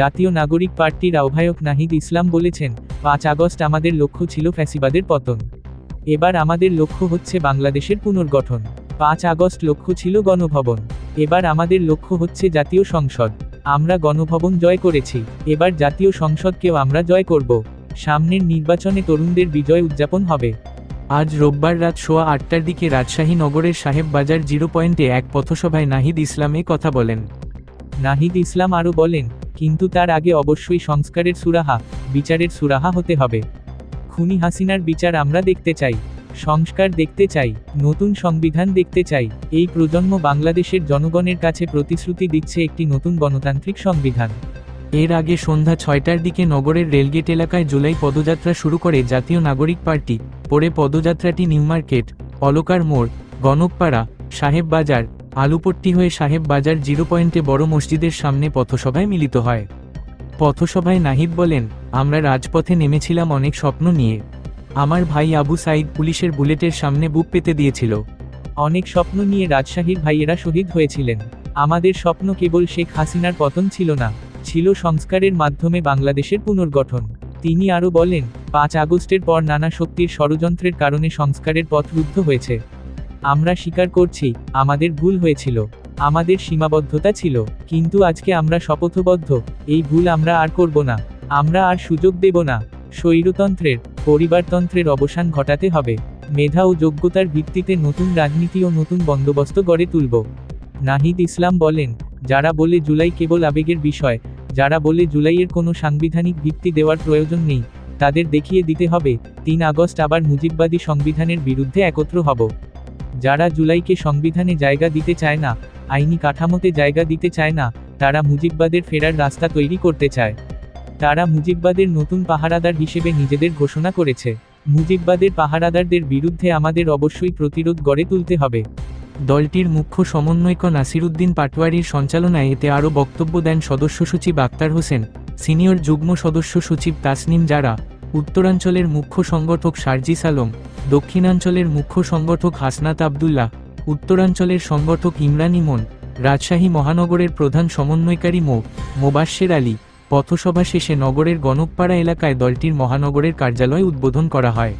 জাতীয় নাগরিক পার্টির আহ্বায়ক নাহিদ ইসলাম বলেছেন, পাঁচ আগস্ট আমাদের লক্ষ্য ছিল ফ্যাসিবাদের পতন। এবার আমাদের লক্ষ্য হচ্ছে বাংলাদেশের পুনর্গঠন। পাঁচ আগস্ট লক্ষ্য ছিল গণভবন। এবার আমাদের লক্ষ্য হচ্ছে জাতীয় সংসদ। আমরা গণভবন জয় করেছি। এবার জাতীয় সংসদকেও আমরা জয় করব। সামনের নির্বাচনে তরুণদের বিজয় উদযাপন হবে। আজ রোববার রাত সোয়া আটটার দিকে রাজশাহী নগরের সাহেব বাজার জিরো পয়েন্টে এক পথসভায় নাহিদ ইসলাম কথা বলেন। নাহিদ ইসলাম আরও বলেন কিন্তু তার আগে অবশ্যই সংস্কারের সুরাহা, বিচারের সুরাহা হতে হবে। খুনি হাসিনার বিচার আমরা দেখতে চাই, সংস্কার দেখতে চাই, নতুন সংবিধান দেখতে চাই। এই প্রজন্ম বাংলাদেশের জনগণের কাছে প্রতিশ্রুতি দিচ্ছে একটি নতুন গণতান্ত্রিক সংবিধান। এর আগে সন্ধ্যা ছয়টার দিকে নগরের রেলগেট এলাকায় জুলাই পদযাত্রা শুরু করে জাতীয় নাগরিক পার্টি, পরে পদযাত্রাটি নিউ মার্কেট, অলকার মোড়, গণকপাড়া সাহেব বাজার আলুপট্টি হয়ে সাহেব বাজার জিরো পয়েন্টে বড় মসজিদের সামনে পথসভায় মিলিত হয়। পথসভায় নাহিদ বলেন, আমরা রাজপথে নেমেছিলাম অনেক স্বপ্ন নিয়ে। আমার ভাই আবু সাইদ পুলিশের বুলেটের সামনে বুক পেতে দিয়েছিল। অনেক স্বপ্ন নিয়ে রাজশাহীর ভাইয়েরা শহীদ হয়েছিলেন। আমাদের স্বপ্ন কেবল শেখ হাসিনার পতন ছিল না, ছিল সংস্কারের মাধ্যমে বাংলাদেশের পুনর্গঠন। তিনি আরও বলেন, পাঁচ আগস্টের পর নানা শক্তির ষড়যন্ত্রের কারণে সংস্কারের পথ রুদ্ধ হয়েছে। আমরা স্বীকার করছি, আমাদের ভুল হয়েছিল। আমাদের সীমাবদ্ধতা ছিল, কিন্তু আজকে আমরা শপথবদ্ধ, এই ভুল আমরা আর করব না। আমরা আর সুযোগ দেব না। স্বৈরতন্ত্রের, পরিবারতন্ত্রের অবসান ঘটাতে হবে। মেধা ও যোগ্যতার ভিত্তিতে নতুন রাজনীতি ও নতুন বন্দোবস্ত গড়ে তুলব। নাহিদ ইসলাম বলেন, যারা বলে জুলাই কেবল আবেগের বিষয়, যারা বলে জুলাইয়ের কোনো সাংবিধানিক ভিত্তি দেওয়ার প্রয়োজন নেই, তাদের দেখিয়ে দিতে হবে, তিন আগস্ট আবার মুজিববাদী সংবিধানের বিরুদ্ধে একত্র হব। যারা জুলাইকে সংবিধানে জায়গা দিতে চায় না, আইনি কাঠামোতে জায়গা দিতে চায় না, তারা মুজিববাদের ফেরার রাস্তা তৈরি করতে চায়। তারা মুজিববাদের নতুন পাহারাদার হিসেবে নিজেদের ঘোষণা করেছে। মুজিববাদের পাহারাদারদের বিরুদ্ধে আমাদের অবশ্যই প্রতিরোধ গড়ে তুলতে হবে। দলটির মুখ্য সমন্বয়ক নাসিরুদ্দিন পাটোয়ারির সঞ্চালনায় এতে আরও বক্তব্য দেন সদস্য সচিব আক্তার হোসেন, সিনিয়র যুগ্ম সদস্য সচিব তাসনিম জারা। উত্তরাঞ্চলের মুখ্য সংগঠক সার্জিস আলম, দক্ষিণাঞ্চলের মুখ্য সংগঠক হাসনাত আবদুল্লাহ, উত্তরাঞ্চলের সংগঠক ইমরান ইমন, রাজশাহী মহানগরের প্রধান সমন্বয়কারী মো মোবাশ্বের আলী, পথসভা শেষে নগরের গণকপাড়া এলাকায় দলটির মহানগরের কার্যালয় উদ্বোধন করা হয়।